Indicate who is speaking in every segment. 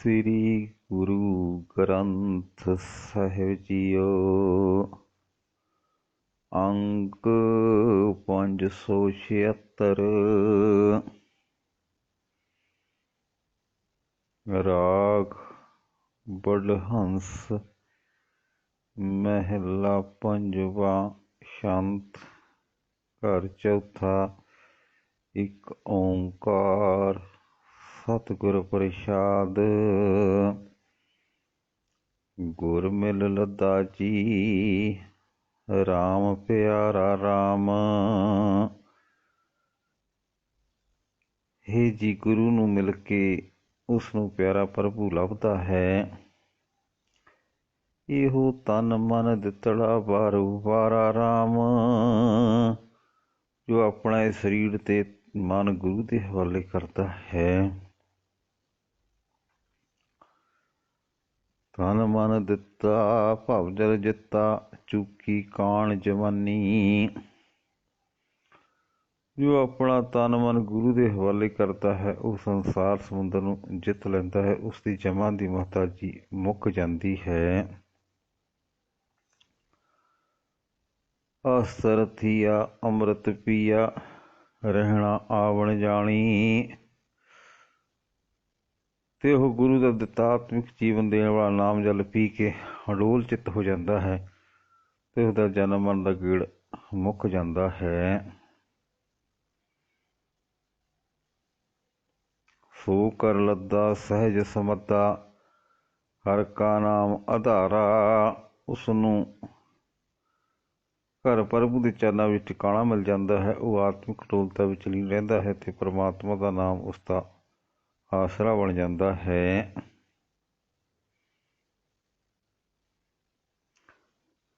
Speaker 1: ਸ੍ਰੀ Guru Granth Sahib JIO. ਅੰਕ ਪੰਜ ਸੌ ਛਿਅੱਤਰ। ਰਾਗ ਬੜਹੰਸ ਮਹਿਲਾ ਪੰਜਵਾ ਸ਼ੰਤ ਘਰ ਚੌਥਾ ਇੱਕ ਓੰਕਾਰ। ਸਤਿਗੁਰ ਪ੍ਰਸਾਦ। ਗੁਰ ਮਿਲ ਲੱਦਾ ਜੀ, ਰਾਮ ਪਿਆਰਾ ਰਾਮ। ਹੇ ਜੀ ਗੁਰੂ ਨੂੰ ਮਿਲ ਕੇ ਉਸ ਨੂੰ ਪਿਆਰਾ ਪ੍ਰਭੂ ਲੱਭਦਾ ਹੈ। ਇਹੋ ਤਨ ਮਨ ਦਿੱਤੜਾ ਬਾਰੂ ਬਾਰਾ ਰਾਮ, ਜੋ ਆਪਣਾ ਇਹ ਸਰੀਰ ਤੇ ਮਨ ਗੁਰੂ ਦੇ ਹਵਾਲੇ ਕਰਦਾ ਹੈ। ਤਨ ਮਨ ਦਿੱਤਾ, ਭਵ ਜਲ ਜਿੱਤਾ, ਚੁੱਕੀ ਕਾਣ ਜਵਾਨੀ। ਜੋ ਆਪਣਾ ਤਨ ਮਨ ਗੁਰੂ ਦੇ ਹਵਾਲੇ ਕਰਦਾ ਹੈ, ਉਹ ਸੰਸਾਰ ਸਮੁੰਦਰ ਨੂੰ ਜਿੱਤ ਲੈਂਦਾ ਹੈ ਉਸ ਦੀ ਜਮਾਂ ਦੀ ਮਹਤਾਜੀ ਮੁੱਕ ਜਾਂਦੀ ਹੈ। ਅਸਰ ਅੰਮ੍ਰਿਤ ਪੀਆ, ਰਹਿਣਾ ਆਵਣ ਜਾਣੀ। ਤੇ ਉਹ ਗੁਰੂ ਦਾ ਦਿੱਤਾ ਆਤਮਿਕ ਜੀਵਨ ਦੇਣ ਵਾਲਾ ਨਾਮ ਜਲ ਪੀ ਕੇ ਅਡੋਲ ਚਿੱਤ ਹੋ ਜਾਂਦਾ ਹੈ ਤੇ ਉਹਦਾ ਜਨਮ ਮਰਨ ਦਾ ਗੇੜ ਮੁੱਕ ਜਾਂਦਾ ਹੈ। ਸੋ ਕਰ ਲੱਦਾ ਸਹਿਜ ਸਮੱਦਾ ਹਰ ਕਾ ਨਾਮ ਆਧਾਰਾ ਉਸ ਨੂੰ ਘਰ ਪ੍ਰਭੂ ਦੇ ਚਰਨਾਂ ਵਿੱਚ ਟਿਕਾਣਾ ਮਿਲ ਜਾਂਦਾ ਹੈ, ਉਹ ਆਤਮਿਕ ਟੋਲਤਾ ਵਿੱਚ ਲੀਨ ਰਹਿੰਦਾ ਹੈ ਤੇ ਪ੍ਰਮਾਤਮਾ ਦਾ ਨਾਮ ਉਸ ਦਾ ਆਸਰਾ ਬਣ ਜਾਂਦਾ ਹੈ।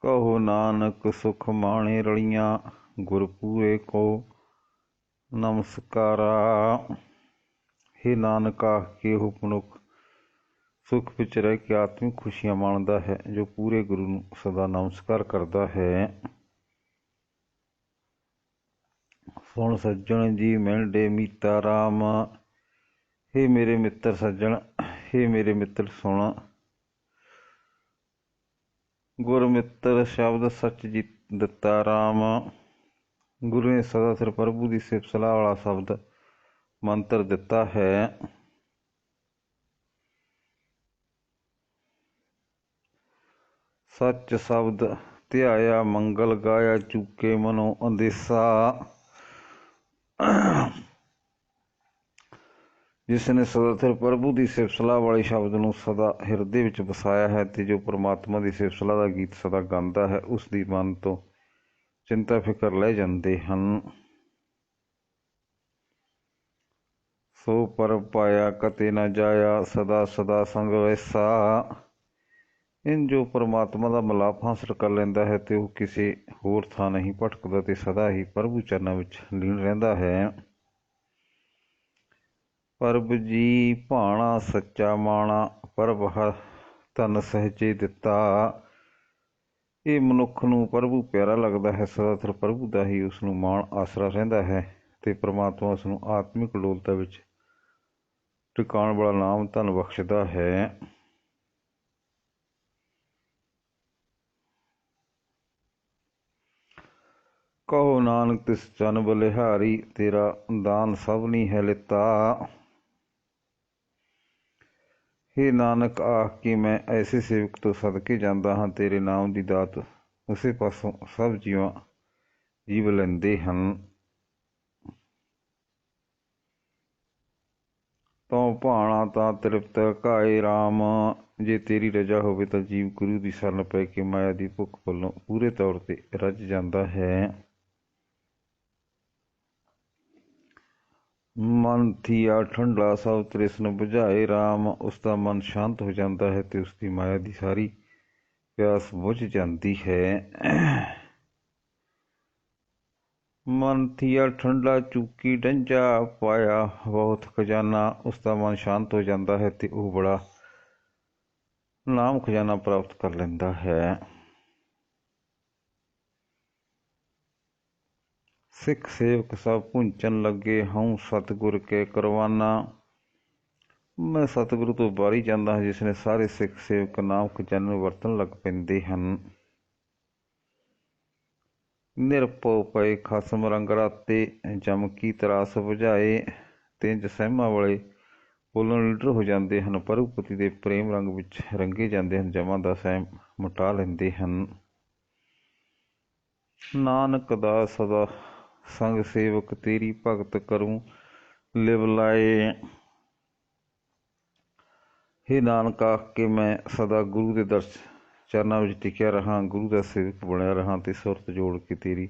Speaker 1: ਕਹੋ ਨਾਨਕ ਸੁਖ ਮਾਣੇ ਰਲੀਆਂ ਗੁਰਪੂਰੇ ਕੋ, ਨਮਸਕਾਰਾ। हे ਨਾਨਕ ਆਖ ਕੇ ਉਹ ਮਨੁੱਖ ਸੁਖ ਵਿੱਚ ਰਹਿ ਕੇ ਆਤਮਿਕ ਖੁਸ਼ੀਆਂ ਮਾਣਦਾ ਹੈ, ਜੋ ਪੂਰੇ ਗੁਰੂ ਨੂੰ ਸਦਾ ਨਮਸਕਾਰ ਕਰਦਾ ਹੈ। ਸੁਣ ਸੱਜਣ ਜੀ, ਮਿਲਦੇ ਮੀਤਾ ਰਾਮ। ਹੇ ਮੇਰੇ ਮਿੱਤਰ ਸੱਜਣ, ਹੇ ਮੇਰੇ ਮਿੱਤਰ ਸੁਣ ਗੁਰ ਮਿੱਤਰ ਸ਼ਬਦ ਸੱਚ ਜੀ ਦਿੱਤਾ ਰਾਮ। ਗੁਰੂ ਨੇ ਸਦਾ ਸਿਰ ਪ੍ਰਭੂ ਦੀ ਸਿਫਤ ਸਲਾਹ ਵਾਲਾ ਸ਼ਬਦ ਮੰਤਰ ਦਿੱਤਾ ਹੈ। ਸੱਚ ਸ਼ਬਦ ਧਿਆਇਆ ਮੰਗਲ ਗਾਇਆ ਚੁੱਕੇ ਮਨੋ ਅੰਦੇਸਾ। ਜਿਸ ਨੇ ਸਦਾ ਸਿਰ ਪ੍ਰਭੂ ਦੀ ਸਿਫਤਸਲਾ ਵਾਲੇ ਸ਼ਬਦ ਨੂੰ ਸਦਾ ਹਿਰਦੇ ਵਿੱਚ ਵਸਾਇਆ ਹੈ ਤੇ ਜੋ ਪ੍ਰਮਾਤਮਾ ਦੀ ਸਿਫਤਸਲਾ ਦਾ ਗੀਤ ਸਦਾ ਗਾਉਂਦਾ ਹੈ, ਉਸ ਦੀ ਮਨ ਤੋਂ ਚਿੰਤਾ ਫਿਕਰ ਲੈ ਜਾਂਦੇ ਹਨ। ਸੋ ਪਰ ਪਾਇਆ ਕਤੇ ਨਾ ਜਾਇਆ, ਸਦਾ ਸਦਾ ਸੰਗ ਵੈਸਾ। ਇਨ ਜੋ ਪਰਮਾਤਮਾ ਦਾ ਮਲਾਪ ਹਾਸਲ ਕਰ ਲੈਂਦਾ ਹੈ ਤੇ ਉਹ ਕਿਸੇ ਹੋਰ ਥਾਂ ਨਹੀਂ ਭਟਕਦਾ ਤੇ ਸਦਾ ਹੀ ਪ੍ਰਭੂ ਚਰਨਾਂ ਵਿੱਚ ਲੀਨ ਰਹਿੰਦਾ ਹੈ। ਪਰਬ ਜੀ ਭਾਣਾ ਸੱਚਾ ਮਾਣਾ, ਪਰਬ ਹਰ ਤਨ ਸਹਜੇ ਦਿੱਤਾ। ਇਹ ਮਨੁੱਖ ਨੂੰ ਪ੍ਰਭੂ ਪਿਆਰਾ ਲੱਗਦਾ ਹੈ ਸਦਾ ਸਿਰ ਪ੍ਰਭੂ ਦਾ ਹੀ ਉਸ ਨੂੰ ਮਾਣ ਆਸਰਾ ਰਹਿੰਦਾ ਹੈ ਤੇ ਪ੍ਰਮਾਤਮਾ ਉਸ ਨੂੰ ਆਤਮਿਕ ਲੋਲਤਾ ਵਿੱਚ ਟਿਕਾਣ ਵਾਲਾ ਨਾਮ ਧਨ ਬਖਸ਼ਦਾ ਹੈ। ਕਹੋ ਨਾਨਕ ਤਿਸ ਜਨ ਬਲਿਹਾਰੀ, ਤੇਰਾ ਦਾਨ ਸਭ ਨਹੀਂ ਹੈ ਲਿਤਾ। ਹੇ ਨਾਨਕ, ਆਖ ਕੇ ਮੈਂ ਐਸੇ ਸੇਵਕ ਤੋਂ ਸਦਕੇ ਜਾਂਦਾ ਹਾਂ, ਤੇਰੇ ਨਾਮ ਦੀ ਦਾਤ ਉਸੇ ਪਾਸੋਂ ਸਭ ਜੀਵਾਂ ਜੀਵ ਲੈਂਦੇ ਹਨ। ਤਉ ਭਾਣਾ ਤਾਂ ਤ੍ਰਿਪਤ ਕਾਏ RAM ਜੇ ਤੇਰੀ ਰਜਾ ਹੋਵੇ ਤਾਂ ਜੀਵ ਗੁਰੂ ਦੀ ਸ਼ਰਨ ਪੈ ਕੇ ਮਾਇਆ ਦੀ ਭੁੱਖ ਵੱਲੋਂ ਪੂਰੇ ਤੌਰ ਤੇ ਰੱਜ ਜਾਂਦਾ ਹੈ। ਮਨ ਥੀਆ ਠੰਡਾ ਸਭ ਤ੍ਰਿਸ਼ਨ 부ਝਾਏ RAM ਉਸ ਦਾ ਮਨ ਸ਼ਾਂਤ ਹੋ ਜਾਂਦਾ ਹੈ ਤੇ ਉਸ ਦੀ ਮਾਇਆ ਦੀ ਸਾਰੀ ਪਿਆਸ ਬੁਝ ਜਾਂਦੀ ਹੈ ਮਨ ਥੀਆ ਠੰਡਾ ਚੁੱਕੀ ਡੰਜਾ ਪਾਇਆ ਬਹੁਤ ਖਜ਼ਾਨਾ ਉਸ ਦਾ ਮਨ ਸ਼ਾਂਤ ਹੋ ਜਾਂਦਾ ਹੈ ਤੇ ਉਹ ਬੜਾ ਨਾਮ ਖਜ਼ਾਨਾ ਪ੍ਰਾਪਤ ਕਰ ਲੈਂਦਾ ਸਿੱਖ ਸੇਵਕ ਸਭ ਪੁੰਚਨ ਲੱਗੇ, ਹਉ ਸਤਿਗੁਰ ਕੇ ਕਰਵਾਨਾ। ਮੈਂ ਸਤਿਗੁਰੂ ਤੋਂ ਬਾਰੀ ਜਾਂਦਾ ਹਾਂ, ਜਿਸ ਨੇ ਸਾਰੇ ਸਿੱਖ ਸੇਵਕ ਨਾਮ ਖਜ਼ਾਨੇ ਵਰਤਣ ਲੱਗ ਪੈਂਦੇ ਹਨ। ਨਿਰਪਉ ਪਏ ਖਸਮ ਰੰਗ ਰਾਤੇ, ਜਮ ਤਰਾਸ ਬੁਝਾਏ। ਤਿੰਜ ਸਹਿਮਾ ਵਾਲੇ ਬੋਲਣ ਲੀਡਰ ਹੋ ਜਾਂਦੇ ਹਨ ਪਰਉਪਤੀ ਦੇ ਪ੍ਰੇਮ ਰੰਗ ਵਿੱਚ ਰੰਗੇ ਜਾਂਦੇ ਹਨ, ਜਮਾਂ ਦਾ ਸਹਿਮ ਮਟਾ ਲੈਂਦੇ ਹਨ। ਨਾਨਕ ਦਾ ਸਦਾ ਸੰਗ ਸੇਵਕ ਤੇਰੀ ਭਗਤ ਕਰੂੰ, ਲਿਵ ਲਾਏ। ਹੇ ਨਾਨਕ ਆਖ ਕੇ ਮੈਂ ਸਦਾ ਗੁਰੂ ਦੇ ਦਰਸ਼ ਚਰਨਾਂ ਵਿੱਚ ਟਿਕਿਆ ਰਹਾ, ਗੁਰੂ ਦਾ ਸੇਵਕ ਬਣਿਆ ਰਹਾ ਤੇ ਸੁਰਤ ਜੋੜ ਕੇ ਤੇਰੀ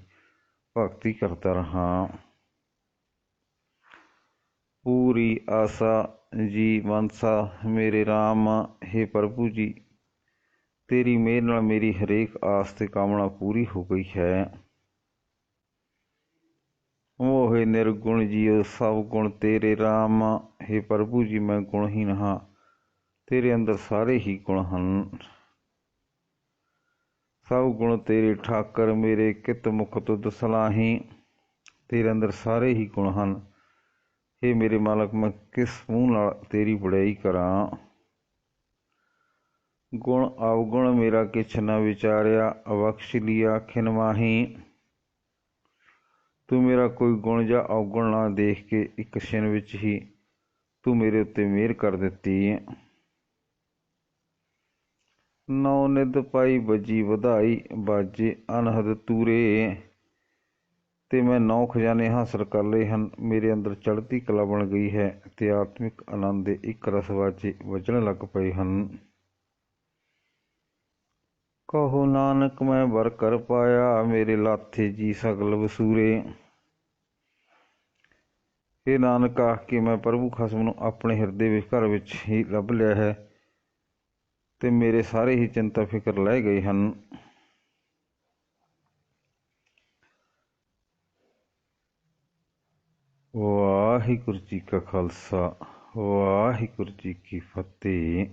Speaker 1: ਭਗਤੀ ਕਰਦਾ ਰਹਾ। ਪੂਰੀ ਆਸਾ ਜੀ ਮਨਸਾ, ਮੇਰੇ RAM ਹੈ ਪ੍ਰਭੂ ਜੀ, ਤੇਰੀ ਮਿਹਰ ਨਾਲ ਮੇਰੀ ਹਰੇਕ ਆਸ ਤੇ ਕਾਮਨਾ ਪੂਰੀ ਹੋ ਗਈ ਹੈ। ਮੋਹਿ ਨਿਰਗੁਣ ਜੀਉ, ਸਭ ਗੁਣ ਤੇਰੇ RAM ਹੈ ਪ੍ਰਭੂ ਜੀ, ਮੈਂ ਗੁਣਹੀਨ ਹਾਂ, ਤੇਰੇ ਅੰਦਰ ਸਾਰੇ ਹੀ ਗੁਣ ਹਨ। ਸਭ ਗੁਣ ਤੇਰੇ ਠਾਕਰ, ਮੇਰੇ ਕਿਤ ਮੁਖ ਤੁਧ ਸਲਾਹੀ, ਤੇਰੇ ਅੰਦਰ ਸਾਰੇ ਹੀ ਗੁਣ ਹਨ। हे ਮੇਰੇ ਮਾਲਕ, ਮੈਂ ਕਿਸ ਮੂੰਹ ਨਾਲ ਤੇਰੀ ਬੜਾਈ ਕਰਾਂ? ਗੁਣ ਅਵਗੁਣ ਮੇਰਾ ਕਿਛ ਨਾ ਵਿਚਾਰਿਆ ਅਵਖਸ਼ ਲਿਆ ਖਿਨਵਾਹੀ ਤੂੰ ਮੇਰਾ ਕੋਈ ਗੁਣ ਜਾਂ ਅਵਗੁਣ ਨਾ ਦੇਖ ਕੇ ਇੱਕ ਛਿਨ ਵਿੱਚ ਹੀ ਤੂੰ ਮੇਰੇ ਉੱਤੇ ਮਿਹਰ ਕਰ ਦਿੱਤੀ ਨੌ ਨਿਦ ਪਾਈ ਬਜੀ ਵਧਾਈ, ਬਾਜੇ ਅਨਹਦ ਤੂਰੇ। ਤੇ ਮੈਂ ਨੌ ਖਜ਼ਾਨੇ ਹਾਸਲ ਕਰ ਲਏ ਹਨ। ਮੇਰੇ ਅੰਦਰ ਚੜ੍ਹਦੀ ਕਲਾ ਬਣ ਗਈ ਹੈ ਤੇ ਆਤਮਿਕ ਆਨੰਦ ਦੇ ਇੱਕ ਰਸ ਵਾਜੇ ਵੱਜਣ ਲੱਗ ਪਏ ਹਨ। ਕਹੋ ਨਾਨਕ, ਮੈਂ ਵਰ ਕਰ ਪਾਇਆ ਮੇਰੇ ਲਾਥੇ ਜੀ ਸਗਲ ਵਸੂਰੇ। ਇਹ ਨਾਨਕ, ਆਖ ਕੇ ਮੈਂ ਪ੍ਰਭੂ ਖਸਮ ਨੂੰ ਆਪਣੇ ਹਿਰਦੇ ਵਿੱਚ, ਘਰ ਵਿੱਚ ਹੀ ਲੱਭ ਲਿਆ ਹੈ ਤੇ ਮੇਰੇ ਸਾਰੇ ਹੀ ਚਿੰਤਾ ਫਿਕਰ ਲੈ ਗਏ ਹਨ। ਵਾਹਿਗੁਰੂ ਜੀ ਕਾ ਖਾਲਸਾ, ਵਾਹਿਗੁਰੂ ਜੀ ਕੀ ਫਤਿਹ।